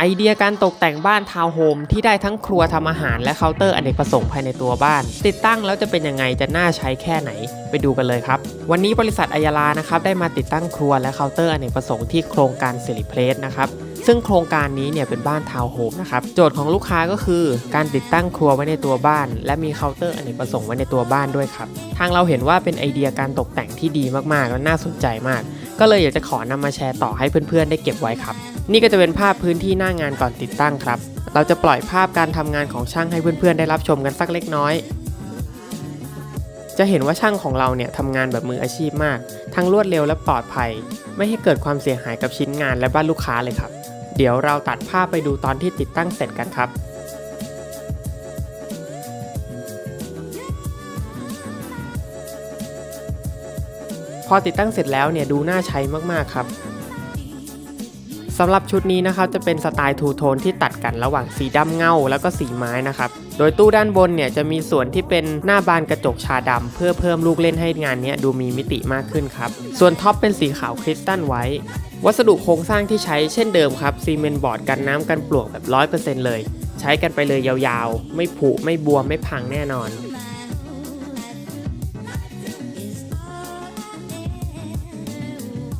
ไอเดียการตกแต่งบ้านทาวน์โฮมที่ได้ทั้งครัวทำอาหารและเคาน์เตอร์อเนกประสงค์ภายในตัวบ้าน ติดตั้งแล้วจะเป็นยังไงจะน่าใช้แค่ไหน ไปดูกันเลยครับ วันนี้บริษัทอัยาลานะครับได้มาติดตั้งครัวและเคาน์เตอร์อเนกประสงค์ที่โครงการสิริเพลสนะครับซึ่งโครงการนี้เนี่ยเป็นบ้านทาวน์โฮมนะครับโจทย์ของลูกค้าก็คือ การติดตั้งครัวไว้ในตัวบ้าน และมีเคาน์เตอร์อเนกประสงค์ไว้ในตัวบ้านด้วยครับทางเราเห็นว่าเป็นไอเดียการตกแต่งที่ดีมากๆและน่าสนใจมาก ก็เลยอยากจะขอนำมาแชร์ต่อให้เพื่อนๆได้เก็บไว้ครับ นี่ก็จะเป็นภาพพื้นที่หน้างานก่อนติดตั้งครับ เราจะปล่อยภาพการทำงานของช่างให้เพื่อนๆ ได้รับชมกันสักเล็กน้อย จะเห็นว่าช่างของเราเนี่ยทำงานแบบมืออาชีพมาก ทั้งรวดเร็วและปลอดภัย ไม่ให้เกิดความเสียหายกับชิ้นงานและบ้านลูกค้าเลยครับ เดี๋ยวเราตัดภาพไปดูตอนที่ติดตั้งเสร็จกันครับพอติดตั้งเสร็จแล้วเนี่ยดูน่าใช้มากๆครับ สำหรับชุดนี้นะครับจะเป็นสไตล์ทูโทนที่ตัดกันระหว่างสีดำเงาแล้วก็สีไม้นะครับ โดยตู้ด้านบนเนี่ยจะมีส่วนที่เป็นหน้าบานกระจกชาดำเพื่อเพิ่มลูกเล่นให้งานนี้ดูมีมิติมากขึ้นครับ ส่วนท็อปเป็นสีขาวคริสตัลไว้ วัสดุโครงสร้างที่ใช้เช่นเดิมครับซีเมนต์บอร์ดกันน้ำกันปลวกแบบ 100%เลย ใช้กันไปเลยยาวๆ ไม่ผุไม่บวมไม่พังแน่นอน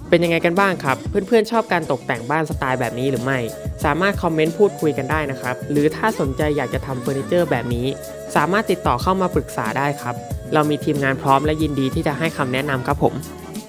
เป็นยังไงกันบ้างครับ เพื่อนๆชอบการตกแต่งบ้านสไตล์แบบนี้หรือไม่ สามารถคอมเมนต์พูดคุยกันได้นะครับ หรือถ้าสนใจอยากจะทำเฟอร์นิเจอร์แบบนี้ สามารถติดต่อเข้ามาปรึกษาได้ครับ เรามีทีมงานพร้อมและยินดีที่จะให้คำแนะนำครับผม